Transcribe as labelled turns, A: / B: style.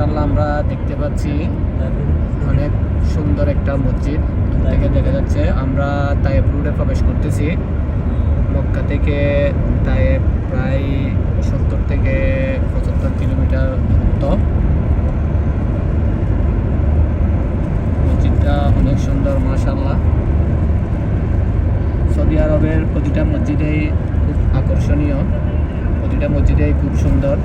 A: মাশাল্লাহ আমরা দেখতে পাচ্ছি অনেক সুন্দর একটা মসজিদ থেকে দেখা যাচ্ছে। আমরা তায়েব রোডে প্রবেশ করতেছি। মক্কা থেকে তায়েব প্রায় সত্তর থেকে পঁচাত্তর কিলোমিটার দূরত্ব। মসজিদটা অনেক সুন্দর মাশাল্লাহ সৌদি আরবের প্রতিটা মসজিদেই খুব আকর্ষণীয়। প্রতিটা মসজিদেই খুব সুন্দর।